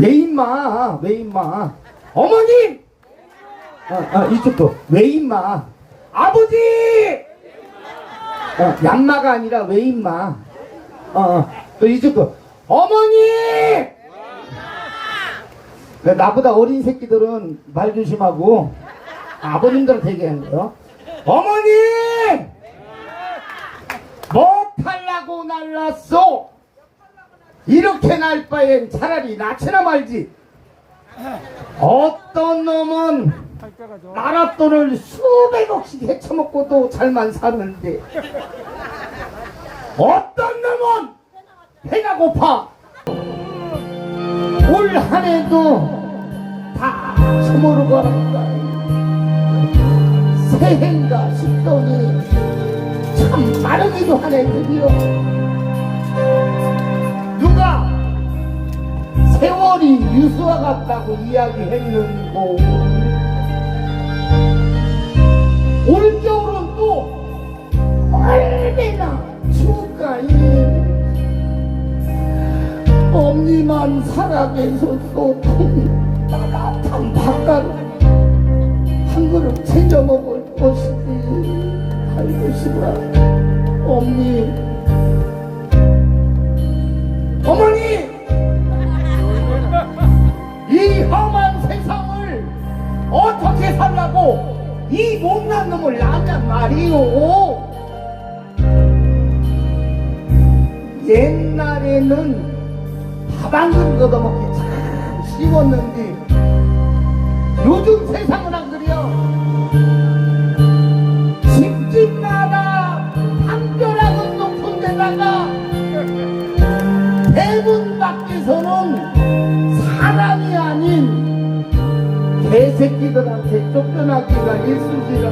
왜 임마 왜 임마. 어머님 아, 아 이쪽도. 왜 임마. 아버지! 어, 양마가 아니라 왜 임마? 어, 어. 또 이쪽도. 어머니! 그 나보다 어린 새끼들은 말 조심하고 아버님들한테 얘기하는 거요. 어머님 뭐 탈라고 날랐어 이렇게 날 바엔 차라리 나치나 말지. 어떤 놈은 나랏돈을 수백억씩 헤쳐먹고도 잘만 사는데. 어떤 놈은 배가 고파. 올 한해도 다 처모르거란다. 새해인가 싶더니 참 빠르기도 하네 드디어 세월이 유수와 같다고 이야기했는고. 올겨울은 또 얼마나 추울까이 엄니만 살아계셔도 따뜻한 밥가루 한 그릇 챙겨 먹을 것이지 아이고 시부라. 엄니 살라고 이 못난 놈을 낳냔 말이오. 옛날에는 밥 한 그릇 얻어먹기 참 쉬웠는데 요즘 세상은 안 그래요 새끼들한테 쫓겨나기가 일쑤지라.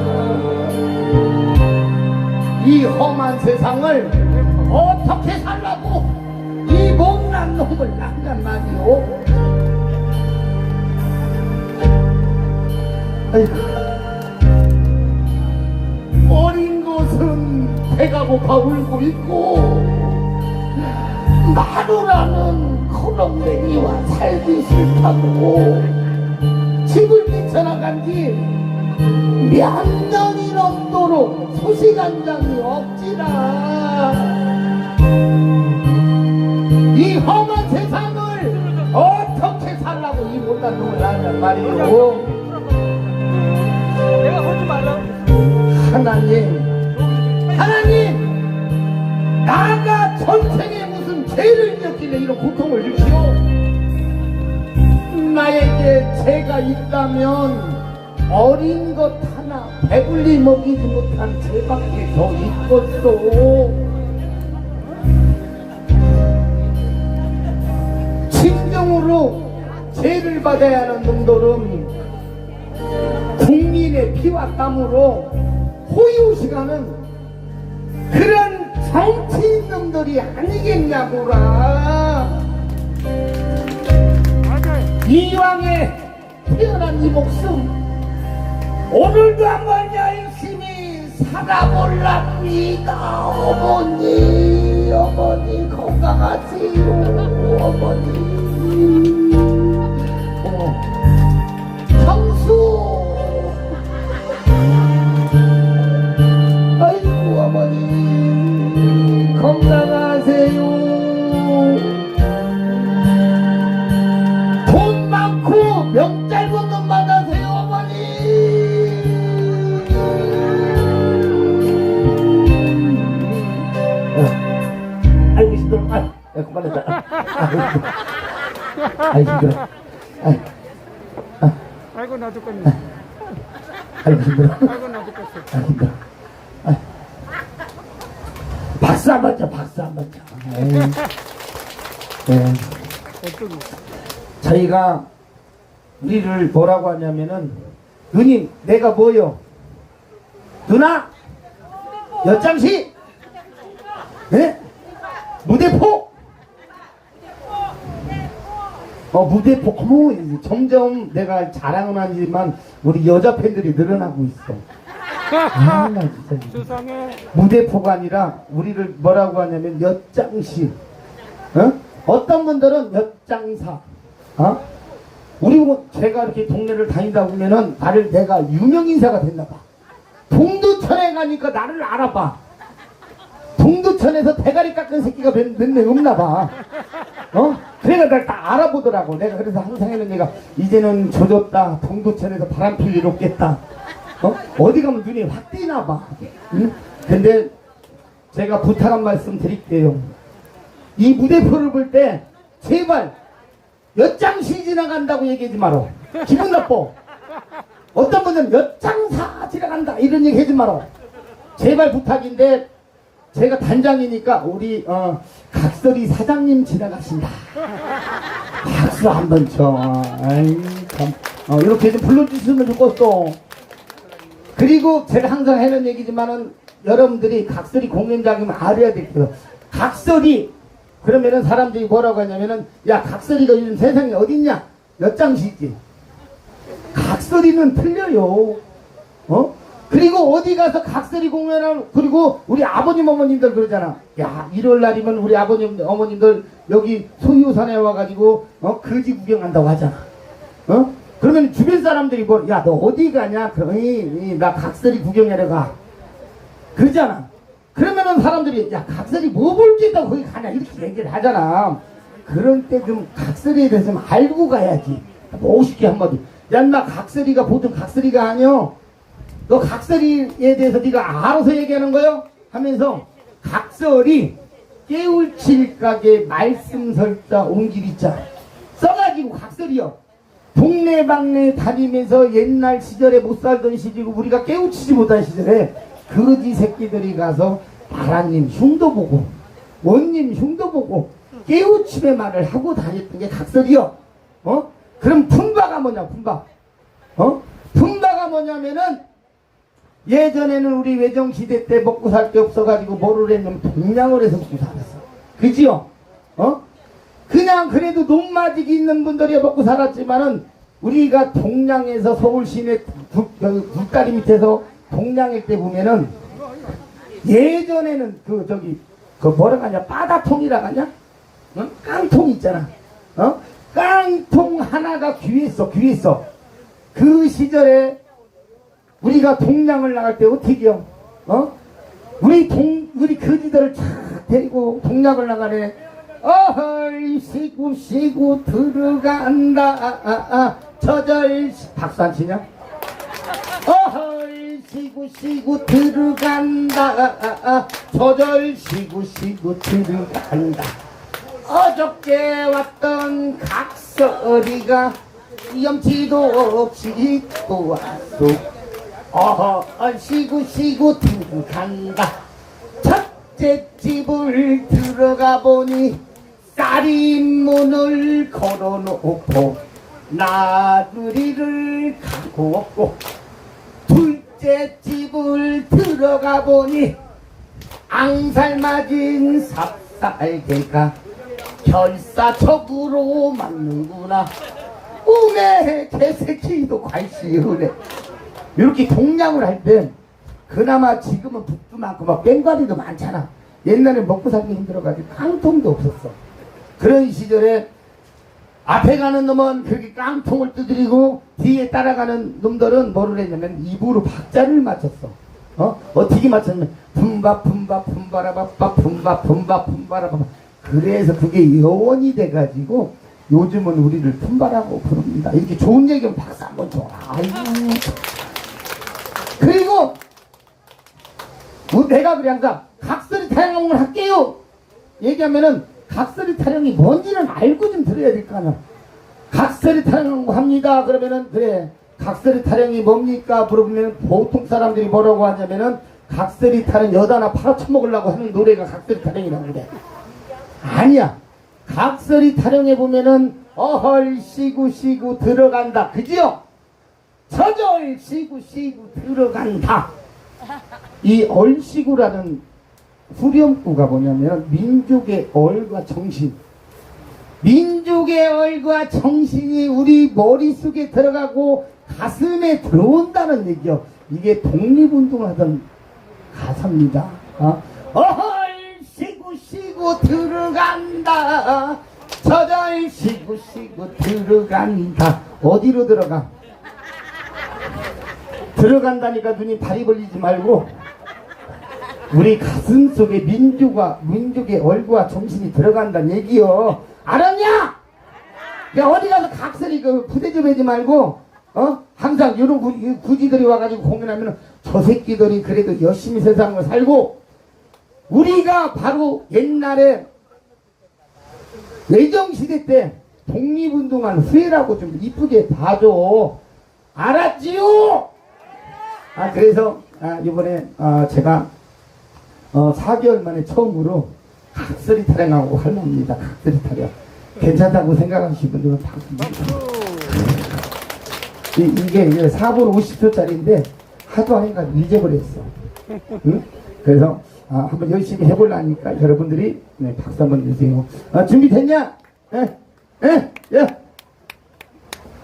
이 험한 세상을 어떻게 살라고? 이 못난 놈을 낳냔 말이오. 아이고. 어린 것은 배가 고파 울고 있고 마누라는 코롱맹이와 살기 싫다고 집을 뛰쳐나간 지몇 년이 넘도록 소식 한 장이 없지라. 이 험한 세상을 어떻게 살라고 이 못난 놈을 낳냔 말이오 내가 하지 말라고 하나님 하나님 나가 전생에 무슨 죄를 지었길래 이런 고통을 주시오 나에게 죄가 있다면 어린 것 하나 배불리 먹이지 못한 죄밖에 더 있겠소? 진정으로 죄를 받아야 하는 놈들은 국민의 피와 땀으로 호요시가는 그런 정치인놈들이 아니겠냐고라 이왕에 태어난 이 목숨 오늘도 한번 열심히 살아볼랍니다 어머니 어머니 건강하세요 어머니 아이고 힘들어 아이, 아이고 나도 껐네 아이고 힘들어 아이고 나도 껐어 아, 힘들어. 아. 박수 한번 쳐, 박수 한번 쳐. 에이. 네. 어쩌고 저희가 우리를 뭐라고 하냐면은 누님 내가 뭐요? 누나 엿장시 예? 무대포 어 무대포 어머 점점 내가 자랑은 하지만 우리 여자 팬들이 늘어나고 있어 아 나 진짜 세상에 무대포가 아니라 우리를 뭐라고 하냐면 엿장시 어? 어떤 분들은 엿장사 어? 우리 뭐 제가 이렇게 동네를 다니다 보면은 나를 내가 유명 인사가 됐나 봐. 동두천에 가니까 나를 알아봐. 동두천에서 대가리 깎은 새끼가 몇, 몇명 없나 봐. 어? 그래가 날다 알아보더라고. 내가 그래서 항상 하는 얘가 이제는 조졌다. 동두천에서 바람 필일 없겠다. 어? 어디 가면 눈이 확 띄나 봐. 응? 근데 제가 부탁 한 말씀 드릴게요. 이 무대표를 볼 때 제발 몇 장시 지나간다고 얘기하지 마라. 기분 나빠. 어떤 분은 몇 장 사 지나간다 이런 얘기 하지 마라. 제발 부탁인데 제가 단장이니까 우리 어, 각설이 사장님 지나가신다. 박수 한 번 쳐. 아이 참. 어, 이렇게 좀 불러주시면 좋겠어. 그리고 제가 항상 하는 얘기지만은 여러분들이 각설이 공연장이면 알아야 될 거예요. 각설이 그러면은 사람들이 뭐라고 하냐면은 야 각설이가 요즘 세상에 어딨냐? 몇 장시지? 각설이는 틀려요. 어? 그리고 어디 가서 각설이 공연을 그리고 우리 아버님 어머님들 그러잖아. 야 일요일 날이면 우리 아버님 어머님들 여기 소유산에 와가지고 어 거지 구경한다고 하잖아. 어? 그러면 주변 사람들이 뭐, 야, 너 어디 가냐? 그러니, 나 각설이 구경하러 가. 그러잖아. 그러면은 사람들이, 야, 각설이 뭐볼게 있다고 거기 가냐? 이렇게 얘기를 하잖아. 그럴 때좀 각설이에 대해서 좀 알고 가야지. 멋있게 한마디. 야, 나 각설이가 보통 각설이가 아니여. 너 각설이에 대해서 네가 알아서 얘기하는 거요? 하면서 각설이 깨울칠 가게 말씀설자 옹기리자 써가지고 각설이요. 동네방네 다니면서 옛날 시절에 못 살던 시절이고 우리가 깨우치지 못한 시절에 거지 새끼들이 가서 바라님 흉도 보고 원님 흉도 보고 깨우침의 말을 하고 다녔던 게 각설이요. 어? 그럼 품바가 뭐냐 품바. 어? 품바가 뭐냐면은 예전에는 우리 외정시대 때 먹고 살 게 없어가지고 뭐를 했냐면 동양을 해서 먹고 살았어. 그지요? 어? 그냥 그래도 논마직이 있는 분들이 먹고 살았지만은 우리가 동양에서 서울 시내 구- 그 밑에서 동양일 때 보면은 예전에는 그 저기 그 뭐라 하냐 바다통이라 하냐 어? 깡통 있잖아 어? 깡통 하나가 귀했어 귀했어 그 시절에 우리가 동양을 나갈 때 어떻게 해요 어? 우리 동 우리 거지들을 쫙 데리고 동양을 나가네 어헐 시구 시구 들어간다 아, 아, 아. 저절 박수 안 치냐 어헐 시구 시구 들어간다 아, 아, 아. 저절 시구 시구 들어간다 어저께 왔던 각설이가 염치도 없이 또 왔소 어허. 시구 시구 들어간다. 첫째 집을 들어가 보니 쌀이 문을 걸어놓고 나들이를 가고 없고 둘째 집을 들어가 보니 앙살 맞은 삽살개가 결사적으로 맞는구나. 우메 개새끼도 관시으네 이렇게 동양을 할 때 그나마 지금은 북도 많고 막 뺑가리도 많잖아. 옛날에 먹고 살기 힘들어가지고 깡통도 없었어. 그런 시절에 앞에 가는 놈은 그렇게 깡통을 두드리고 뒤에 따라가는 놈들은 뭐를 했냐면 입으로 박자를 맞췄어. 어? 어떻게 맞췄냐면 품바 품바 품바라바빠 품바 품바 품바라바빠. 그래서 그게 여원이 돼가지고 요즘은 우리를 품바라고 부릅니다. 이렇게 좋은 얘기면 박수 한번 줘라. 아이고 그리고 뭐 내가 항상 각설이 타령을 할게요. 얘기하면은 각설이 타령이 뭔지는 알고 좀 들어야 될 거 아니야. 각설이 타령 합니다. 그러면은 그래. 각설이 타령이 뭡니까? 물어보면 보통 사람들이 뭐라고 하냐면은 각설이 타령 여다나 팔아쳐먹으려고 하는 노래가 각설이 타령이라고 그래 아니야. 각설이 타령해 보면은 어헐 시구 시구 들어간다. 그지요 저절 시구 시구 들어간다. 이 얼시구라는 후렴구가 뭐냐면 민족의 얼과 정신. 민족의 얼과 정신이 우리 머릿속에 들어가고 가슴에 들어온다는 얘기요. 이게 독립운동 하던 가사입니다. 어? 어헐 시구 시구 들어간다. 저절 씨구 들어간다 어디로 들어가 들어간다니까 눈이 발이 벌리지 말고 우리 가슴 속에 민주가 민족의 얼굴과 정신이 들어간다는 얘기요 알았냐? 야 어디 가서 각설이 그 부대 좀 하지 말고 어 항상 이런 구, 이 구지들이 와가지고 공연하면 저 새끼들이 그래도 열심히 세상을 살고 우리가 바로 옛날에 외정시대 때 독립운동한 후예라고 좀 이쁘게 봐줘 알았지요? 아 그래서 아, 이번에 아, 제가 어, 4개월 만에 처음으로 각설이 타령하고 할랍니다 각설이 타령 괜찮다고 생각하시는 분들은 박수 이, 이게 이제 4분 50초짜리인데 하도 하니까 잊어버렸어 응? 그래서 아, 한번 열심히 해보려니까 여러분들이 네, 박수 한번 주세요 아, 준비됐냐? 예? 예? 예?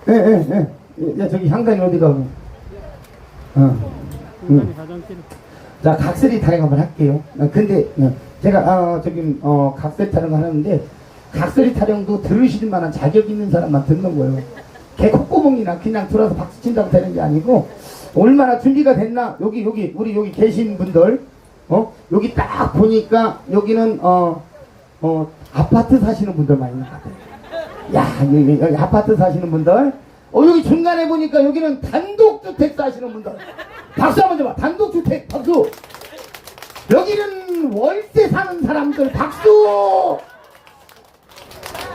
예, 예, 예. 야, 저기 향단이 어디 가고? 자, 각설이 타령 한번 할게요. 어, 근데, 어, 제가, 어, 저기, 어, 각설이 타령 하는데, 각설이 타령도 들으실 만한 자격 있는 사람만 듣는 거예요. 개 콧구멍이나 그냥 들어서 박수 친다고 되는 게 아니고, 얼마나 준비가 됐나? 여기, 여기, 우리 여기 계신 분들, 어? 여기 딱 보니까, 여기는, 어, 어, 아파트 사시는 분들 많이 같아요. 야, 여기, 여기 아파트 사시는 분들. 어, 여기 중간에 보니까 여기는 단독주택 사시는 분들. 박수 한번 줘봐. 단독주택, 박수. 여기는 월세 사는 사람들, 박수!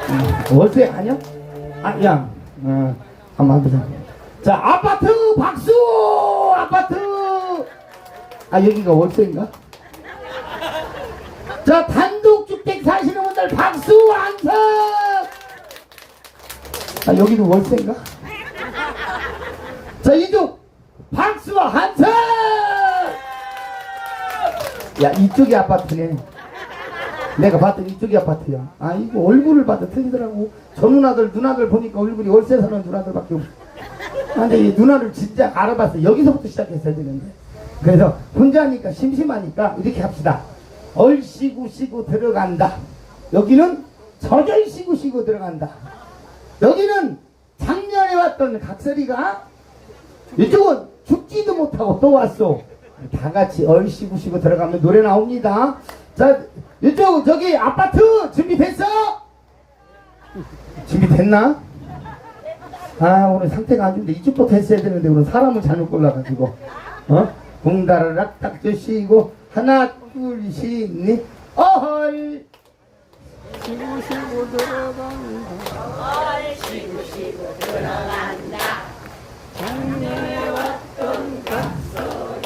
음, 월세 아니야? 아, 야, 어, 한번 보자. 자, 아파트, 박수! 아파트! 아, 여기가 월세인가? 자, 단독주택 사시는 분들, 박수, 완성! 아, 여기도 월세인가? 자, 이쪽 박수와 한성! 야, 이쪽이 아파트네. 내가 봤던 이쪽이 아파트야. 아, 이거 얼굴을 봐도 틀리더라고. 저 누나들, 누나들 보니까 얼굴이 월세 사는 누나들밖에 없어. 아, 근데 이 누나를 진짜 알아봤어. 여기서부터 시작했어야 되는데. 그래서 혼자 하니까 심심하니까 이렇게 합시다. 얼씨구 쉬고 들어간다. 여기는 저절 쉬고 쉬고 들어간다. 여기는 작년에 왔던 각설이가 이쪽은 죽지도 못하고 또 왔어. 다 같이 얼씨구 쉬고 들어가면 노래 나옵니다. 자, 이쪽 저기 아파트 준비됐어? 준비됐나? 아 오늘 상태가 안 좋은데 이쪽부터 했어야 되는데 오늘 사람을 잘못 골라가지고 어? 공다라락 딱 주시고 하나 둘셋넷 어헐 쉬고 쉬고 들어간다. 작 년에 왔던 각설이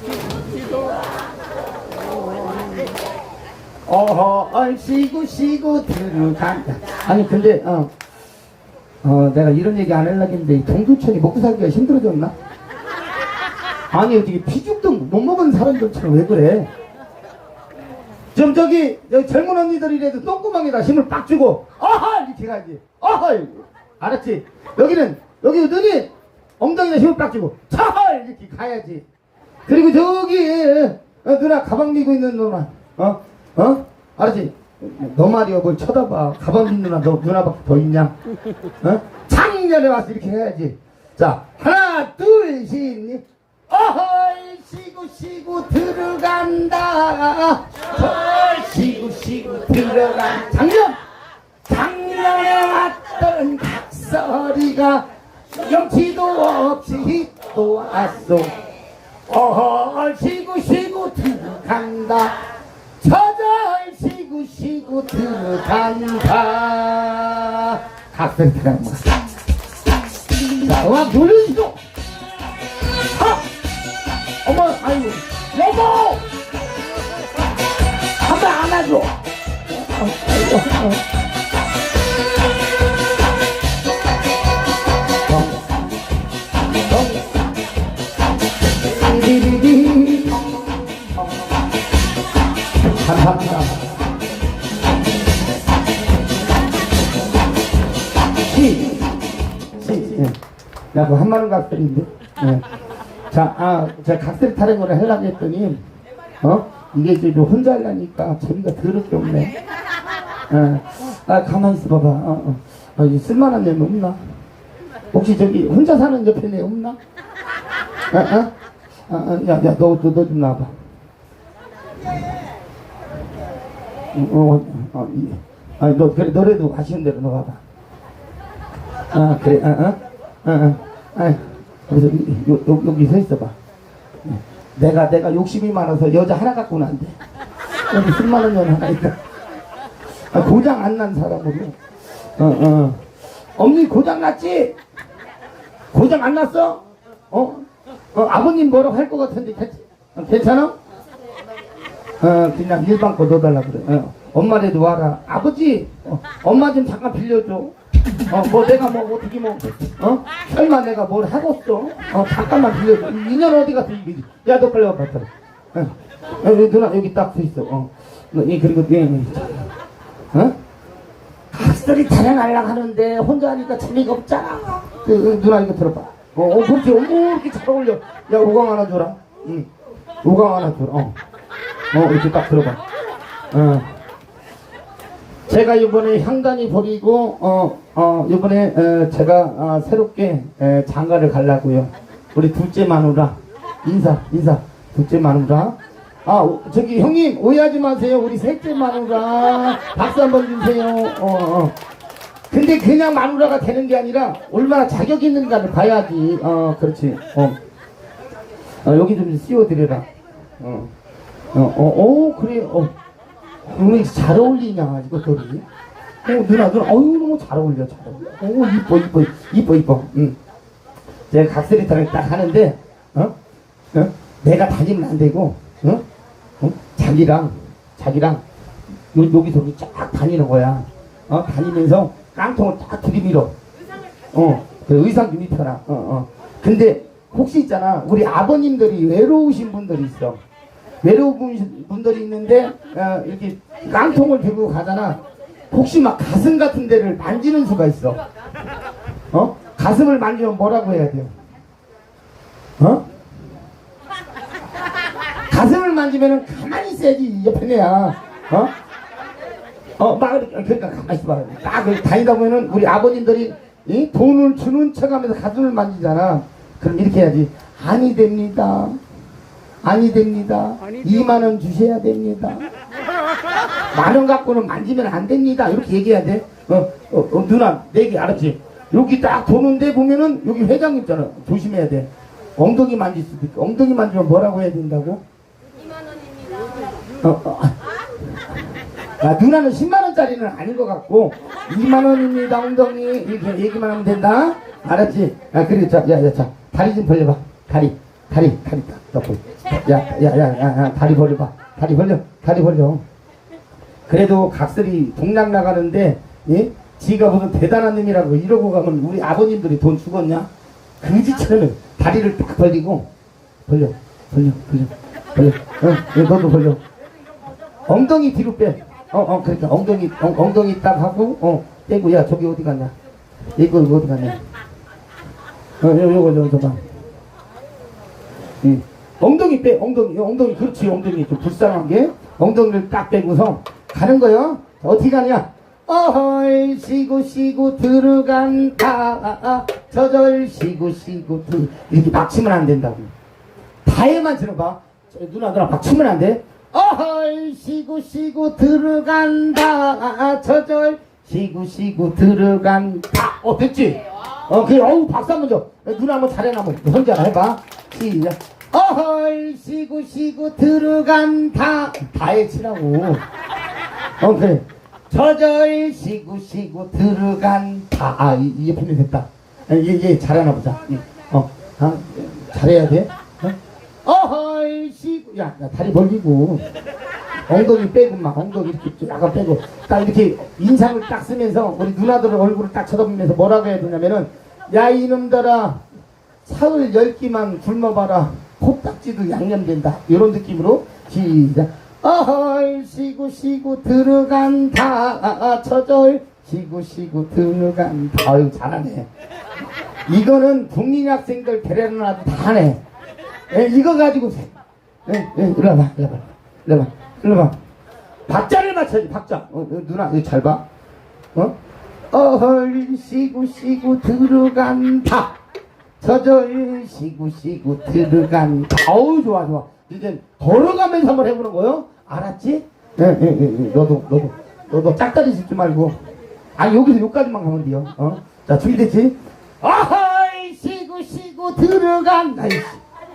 죽지도 어허 얼씨구 쉬고 들어간다 아니 근데 어, 어 내가 이런 얘기 안 하려고 했는데 이 동두천이 먹고 살기가 힘들어졌나? 아니 어떻게 피죽도 못 먹은 사람들처럼 왜 그래? 좀 저기 젊은 언니들이라도 똥구멍에다 힘을 빡 주고 어허 이렇게 가야지 어허 알았지? 여기는 여기 눈이 엉덩이에 힘을 빡 주고 차헐 이렇게 가야지 그리고 저기 어, 누나 가방 메고 있는 누나 어? 어? 알았지? 너 말이야 뭘 쳐다봐 가방 민 누나 너 누나밖에 더 있냐? 어? 작년에 와서 이렇게 해야지 자 하나 둘셋넷 어헐 쉬고 쉬고 들어간다 헐 쉬고 쉬고 들어간 작년 작년에 왔던 각설이가 영치도 없이 또 왔어 어헐 쉬고 쉬고 들어간다. 저절 쉬고 쉬고 들어간다. 각설이 들어간 거야 자 음악 돌려주소 하! 어머 아이고. 여보! 한번 안아줘 나그 한마름 각설인데. 예. 자, 아, 제가 각설 타령을 하려고 했더니, 어? 이게 이제 혼자 하려니까 재미가 더럽게 없네. 예. 아 가만히 있어 봐봐. 어, 어. 아, 이 쓸만한 애 없나? 혹시 저기 혼자 사는 옆에 애 없나? 아, 아? 아, 아, 야, 야, 너, 너, 너 좀 나와봐. 어, 어, 어, 이, 아, 너, 그래, 너래도 하시는 대로 너 봐봐. 아, 그래, 아, 아, 아, 아, 아, 여기서, 요, 요, 여기 서 있어봐. 내가, 내가 욕심이 많아서 여자 하나 갖고는 안 돼. 여기 술만원 년 하나 있다. 아, 고장 안 난 사람으로. 어, 어. 엄니 고장 났지? 고장 안 났어? 어? 어, 아버님 뭐라고 할 것 같은데, 괜- 어, 괜찮아? 어, 그냥 일반 거 넣어달라 그래. 어, 엄마라도 와라. 아버지, 어, 엄마 좀 잠깐 빌려줘. 어, 뭐 내가 뭐 어떻게 뭐, 어? 설마 내가 뭘 하고 있어? 어, 잠깐만 빌려줘. 인연 어디 갔어. 야, 너 빨리 와봐, 빨리. 어, 어, 누나, 여기 딱 서 있어. 어. 너, 이, 그리고, 예, 예. 어? 학설이 타령하려고 하는데 혼자 하니까 재미가 없잖아. 그, 그, 누나 이거 들어봐. 어, 어 그렇지. 어머, 이렇게 잘 어울려. 야, 오강 하나 줘라. 응. 오강 하나 줘라. 어. 어, 이렇게 딱 들어봐. 어. 제가 이번에 향단이 버리고, 어, 어, 이번에, 어, 제가, 어, 새롭게, 에, 장가를 가려고요. 우리 둘째 마누라. 인사, 인사. 둘째 마누라. 아, 오- 저기, 형님, 오해하지 마세요. 우리 셋째 마누라. 박수 한번 주세요. 어, 어. 근데 그냥 마누라가 되는 게 아니라, 얼마나 자격 있는가를 봐야지. 어, 그렇지. 어. 어, 여기 좀 씌워드려라. 어. 어, 어, 어, 그래, 어. 오늘 잘 어울리냐, 이것들이. 어, 누나, 누나, 어유 너무 잘 어울려, 잘 어울려. 어, 이뻐, 이뻐, 이뻐, 이뻐. 응. 제가 각설이타를 딱 하는데, 어? 어? 내가 다니면 안 되고, 어? 어? 자기랑, 자기랑, 요, 이렇게 쫙 다니는 거야. 어? 다니면서 깡통을 딱 들이밀어. 어, 그 의상 좀 입혀라. 어, 어. 근데, 혹시 있잖아, 우리 아버님들이 외로우신 분들이 있어. 외로운 분들이 있는데 어, 이렇게 깡통을 들고 가잖아. 혹시 막 가슴 같은 데를 만지는 수가 있어. 어? 가슴을 만지면 뭐라고 해야 돼요? 어? 가슴을 만지면은 가만히 있어야지 옆에 내야. 어? 어, 막 그러니까 가만히 있어봐. 딱 다니다 보면은 우리 아버님들이 이 돈을 주는 척 하면서 가슴을 만지잖아. 그럼 이렇게 해야지. 아니 됩니다. 아니 됩니다. 아니죠. 2만 원 주셔야 됩니다. 만 원 갖고는 만지면 안 됩니다. 이렇게 얘기해야 돼. 어, 어, 어, 누나, 내 얘기 알았지? 여기 딱 도는데 보면은 여기 회장 있잖아. 조심해야 돼. 엉덩이 만질 수도 있고. 엉덩이 만지면 뭐라고 해야 된다고? 2만 원입니다. 어, 어. 아, 누나는 10만 원짜리는 아닌 것 같고 2만 원입니다 엉덩이 이렇게 얘기만 하면 된다. 알았지? 아 그래 자, 야, 야, 자 다리 좀 벌려봐. 다리, 다리, 다리 딱 덮어. 야, 야, 야, 야, 야, 다리 벌려봐. 다리 벌려, 다리 벌려. 그래도 각설이 동락 나가는데, 예? 지가 무슨 대단한 놈이라고 이러고 가면 우리 아버님들이 돈 주겠냐? 그지처럼 다리를 딱 벌리고, 벌려, 벌려, 벌려, 벌려. 어, 예, 너도 벌려. 엉덩이 뒤로 빼. 어, 어, 그러니까 엉덩이, 엉, 엉덩이 딱 하고, 어, 떼고, 야, 저기 어디 갔냐? 이거, 어디 갔냐? 어, 요, 요거, 요거, 봐. 응. 엉덩이 빼, 엉덩이, 엉덩이, 그렇지, 엉덩이 좀 불쌍한 게, 엉덩이를 딱 빼고서 가는 거요. 어떻게 가냐? 어헐, 쉬고, 쉬고, 들어간다. 저절, 쉬고, 쉬고, 들 이렇게 막 치면 안 된다고. 다해만 들어봐. 저, 누나, 누나, 막 치면 안 돼. 어헐, 쉬고, 쉬고, 들어간다. 저절, 쉬고, 쉬고, 들어간다. 어, 됐지? 어, 그래, 어우, 박수 한번 줘. 누나 한번 잘해놔, 뭐. 혼자 해봐. 시작. 어헐, 쉬고, 쉬고, 들어간다. 다 해 치라고. 어, 그래. 저절, 쉬고, 쉬고, 들어간다. 아, 이, 이 옆에 됐다. 얘, 얘 잘하나 보자. 응. 어, 아, 잘해야 돼. 어? 어헐, 쉬고. 야, 야, 다리 벌리고. 엉덩이 빼고 막 엉덩이 이렇게 좀 약간 빼고 딱 이렇게 인상을 딱 쓰면서 우리 누나들 얼굴을 딱 쳐다보면서 뭐라고 해야 되냐면은 야 이놈들아 사흘 열 끼만 굶어봐라 코딱지도 양념된다. 이런 느낌으로 시작. 어헐 쉬고 쉬고 들어간다. 저절. 쉬고 쉬고 들어간다. 아유 잘하네. 이거는 국민 학생들 데려놔도 다 하네. 에, 이거 가지고 에, 에, 이리 와봐 이리 와봐. 이리 와봐 이리 와봐. 박자를 맞춰야지 박자. 어, 어, 누나 이거 잘 봐. 어? 어헐 시구 시구 들어간다 저절 시구 시구 들어간다 어우 좋아 좋아. 이제 걸어가면서 한번 해보는 거요? 알았지? 예예예 예, 예. 너도 너도 너도 짝다리 짚지 말고. 아 여기서 여기까지만 가면 돼요. 어? 자 준비됐지? 어헐 시구 시구 들어간다 이씨.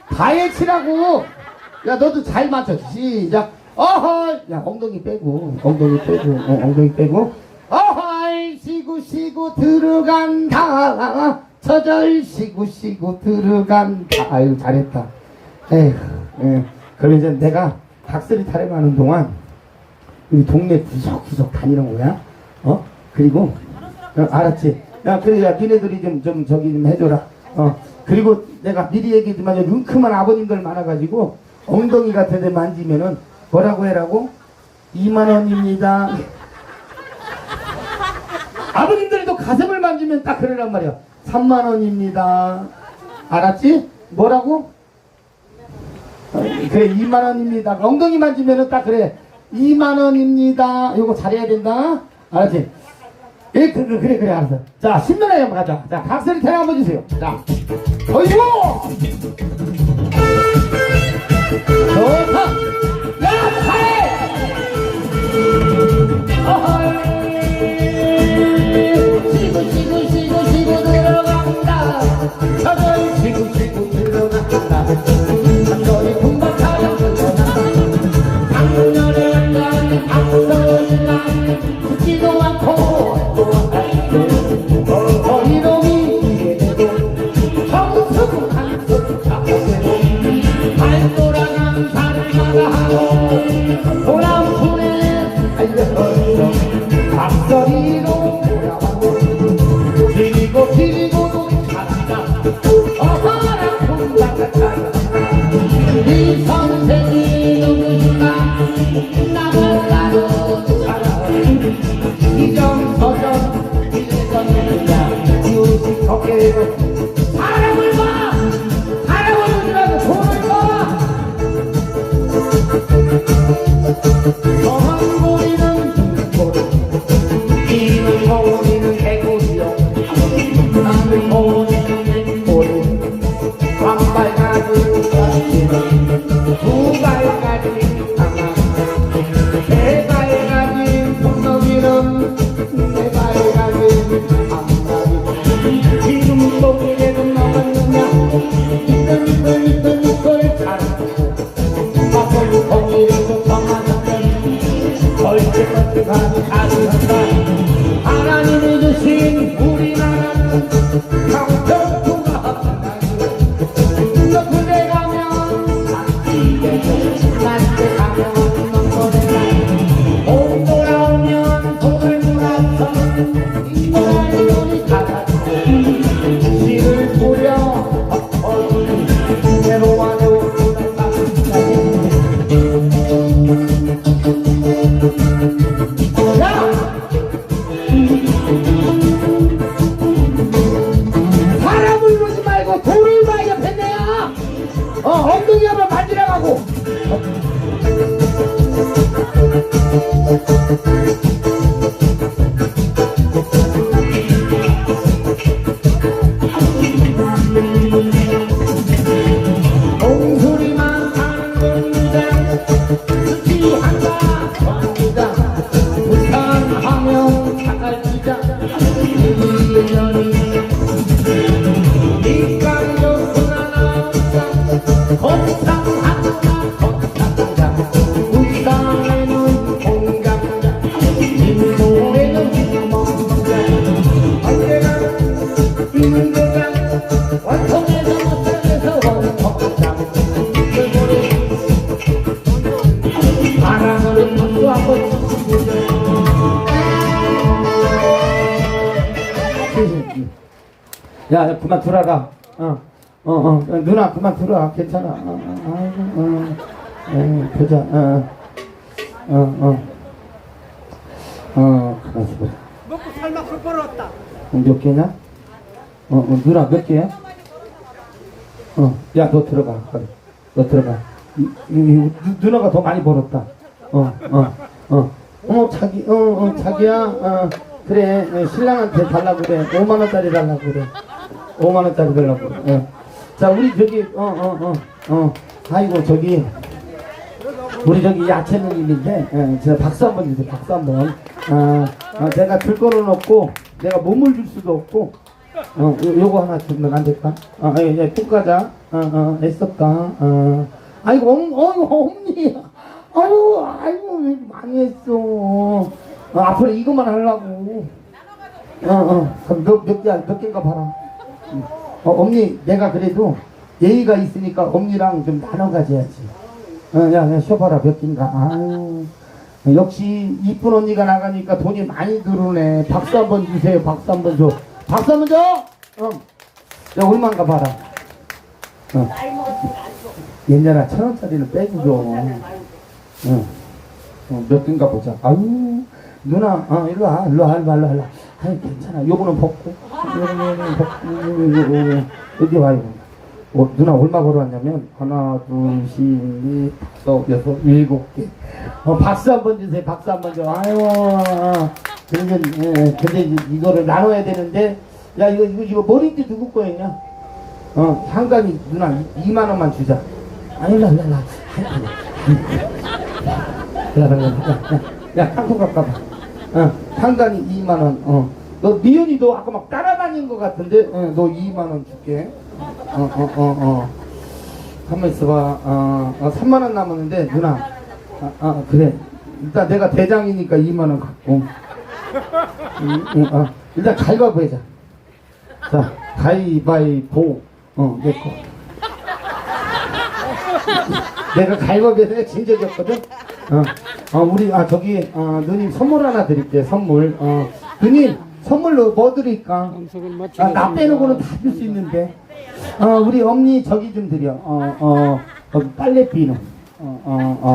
다 해치라고. 야 너도 잘 맞춰. 시작. 어헐 야 엉덩이 빼고. 엉덩이 빼고. 어, 엉덩이 빼고. 어헐 시구 시구 들어간다 저절 시구 시구 들어간다 아유 잘했다. 에휴 예. 그럼 이제 내가 닭소리 타령하는 동안 이 동네 구석구석 다니는 거야. 어? 그리고 어, 알았지? 야 그래 야 니네들이 좀 좀 저기 좀 해줘라. 어. 그리고 내가 미리 얘기했지만 뭉큼한 아버님들 많아가지고 엉덩이 같은 데 만지면은 뭐라고 해라고? 2만 원입니다. 아버님들도 가슴을 만지면 딱 그러란 말이야 3만 원입니다 알았지 뭐라고 어, 그래 2만 원입니다 엉덩이 만지면은 딱 그래 2만 원입니다 이거 잘해야 된다 알았지 예, 그, 그, 그래, 그래, 알았어. 자, 신나게 한번 가자. 자, 각설이 태양 한번 주세요. 자, 어이구! 좋다! 야, 잘해! 시고, 시고, 시고 저절 시고, 시고 들어간다. 걸쭉걸쭉 가는 가능한다 하나님이 주신 우리나라는 강 그만 들어라. 어, 어, 어, 어, 누나 그만 들어라. 괜찮아. 어, 어, 어, 어, 보자. 어, 어, 어, 어, 가만 있어. 먹고 살만 걸 벌었다. 몇 개냐? 어, 어, 누나 몇 개야? 어, 야, 너 들어가. 빨리. 너 들어가. 이, 이, 이, 누- 누나가 더 많이 벌었다. 어, 어, 어. 어, 자기, 어, 어, 자기야, 어, 그래 예, 신랑한테 달라고 그래 5만 원짜리 달라고 그래 5만 원짜리 그래 예. 자 우리 저기 어어 어 어. 아이고 저기 우리 저기 야채 누님인데 예, 제가 박수 한번 주세요 박수 한번. 아, 아, 제가 줄 거는 없고 내가 몸을 줄 수도 없고 어 요, 요거 하나 주면 안 될까? 아 예, 예, 뚝 가자. 어어 애썼다. 어. 아이고 엄 어이구 엄니. 아유 아이고 왜 많이 했어. 어, 앞으로 이것만 하려고. 어어. 그럼 몇몇 개 몇 개인가 봐라. 음. 어 엄니 내가 그래도 예의가 있으니까 엄니랑 좀 나눠 가져야지 어, 야, 야, 쉬어봐라, 몇. 아유. 역시, 이쁜 언니가 나가니까 돈이 많이 들어오네. 박수 한번 주세요. 박수 한번 줘. 박수 한번 줘! 어. 야, 얼마인가 봐라. 어. 옛날에 천 원짜리는 줘. 어. 어, 몇 개인가 보자. 아유, 누나, 어, 일로 와, 일로 와, 일로 와, 일로 와. 아니, 괜찮아. 요거는 벗고, 요거는 벗고, 요거, 요거, 여기 와요. 어, 누나 얼마 벌어왔냐면 하나 둘 셋 넷 다섯 여섯 일곱 개 어, 박수 한 번 주세요 박수 한 번 줘 아유 그러면 예, 근데 이- 이거를 나눠야 되는데 야 이거 이거 이거 머리띠 누구 거였냐 어 한간이 누나 2만 원만 주자 아니 라 라 라 야야 땅콩 깎아봐 어 한간이 2만 원 어 너 미연이 너 아까 막 따라다닌 것 같은데 어, 너 2만 원 줄게 어, 어, 어, 어. 가만 있어봐. 어, 어, 3만원 남았는데, 누나. 아, 아, 그래. 일단 내가 대장이니까 2만원 갖고. 음, 음, 어. 일단 가위바위보 해자. 자, 가위바위보. 어, 내 거. 내가 가위바위보 해서 진 적이 없거든? 어, 어, 우리, 아, 저기, 어, 누님 선물 하나 드릴게요, 선물. 어, 누님, 선물로 뭐 드릴까? 아. 나 빼놓고는 다 줄 수 있는데. 어, 우리 엄니 저기 좀 드려. 어, 어, 어 빨래비누. 어, 어, 어.